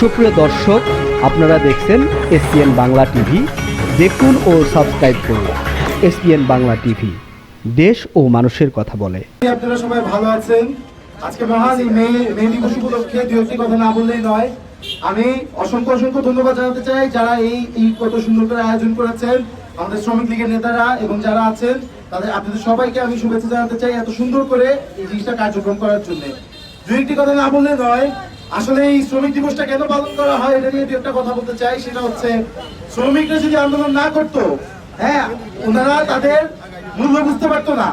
সুপ্রিয় দর্শক, আপনারা দেখছেন এসপিএন বাংলা টিভি। দেখুন ও সাবস্ক্রাইব করুন এসপিএন বাংলা টিভি। দেশ ও মানুষের কথা বলে। আপনারা সবাই ভালো আছেন? আজকে মহান মে মে দিবস উপলক্ষে দু একটি কথা না বললেই নয়। আমি অসংখ্য অসংখ্য ধন্যবাদ জানাতে চাই যারা এই এই কত সুন্দর করে আয়োজন করেছেন। আমাদের শ্রমিক লীগের নেতারা এবং যারা আছেন, তাদের, আপনাদের সবাইকে আমি শুভেচ্ছা জানাতে চাই এত সুন্দর করে এই জিনিসটা কার্যক্রম করার জন্য। দু একটি কথা না বললে নয় আসলে এই শ্রমিক দিবসটা কেন পালন করা হয় এটা নিয়ে একটা কথা বলতে চাই, সেটা হচ্ছে শ্রমিকরা যদি আন্দোলন না করতো হ্যাঁ ওনারা তাদের মূল্য বুঝতে পারতো না।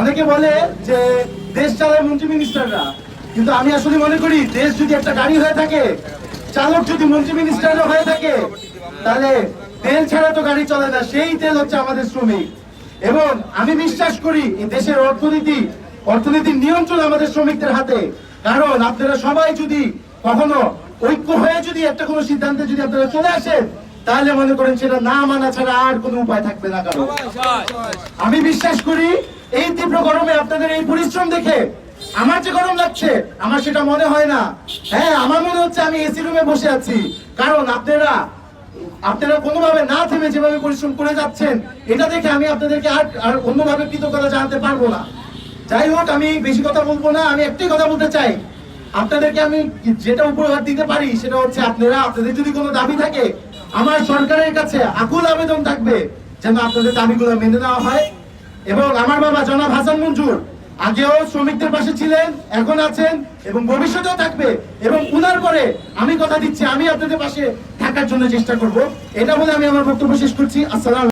অনেকে বলে যে দেশ চালায় মন্ত্রী মিনিস্টাররা কিন্তু আমি আসলে মনে করি দেশ যদি একটা গাড়ি হয়ে থাকে, চালক যদি মন্ত্রী মিনিস্টারও হয়ে থাকে, তাহলে তেল ছাড়া তো গাড়ি চলে না, সেই তেল হচ্ছে আমাদের শ্রমিক। এবং আমি বিশ্বাস করি দেশের অর্থনীতি, অর্থনীতির নিয়ন্ত্রণ আমাদের শ্রমিকদের হাতে। কারণ আপনারা সবাই যদি কখনো ঐক্য হয়ে যদি একটা কোনো সিদ্ধান্তে যদি আপনারা চলে আসেন, তাহলে মনে করেন সেটা না মানা ছাড়া আর কোনো উপায় থাকবে না কারণ আমি বিশ্বাস করি এই তীব্র গরমে আপনাদের এই পরিশ্রম দেখে আমার যে গরম লাগছে, আমার সেটা মনে হয় না। হ্যাঁ আমার মনে হচ্ছে আমি এসি রুমে বসে আছি। কারণ আপনারা আপনারা কোনোভাবে না থেমে যেভাবে পরিশ্রম করে যাচ্ছেন, এটা দেখে আমি আপনাদেরকে আর আর অন্যভাবে কৃতজ্ঞতা জানাতে পারব না। যাই হোক, আমি বেশি কথা বলব না, আমি একটাই কথা বলতে চাই। আপনাদেরকে আমি যেটা উপহার দিতে পারি, সেটা হচ্ছে আপনারা, আপনাদের যদি কোনো দাবি থাকে, আমার সরকারের কাছে আকুল আবেদন থাকবে যেন আপনাদের দাবিগুলো মেনে নেওয়া হয়। এবং আমার বাবা জনাব হাসান মঞ্জুর আগেও শ্রমিকদের পাশে ছিলেন, এখন আছেন এবং ভবিষ্যতেও থাকবে। এবং উনার পরে আমি কথা দিচ্ছি, আমি আপনাদের পাশে থাকার জন্য চেষ্টা করব। এটা বলে আমি আমার বক্তব্য শেষ করছি। আসসালাম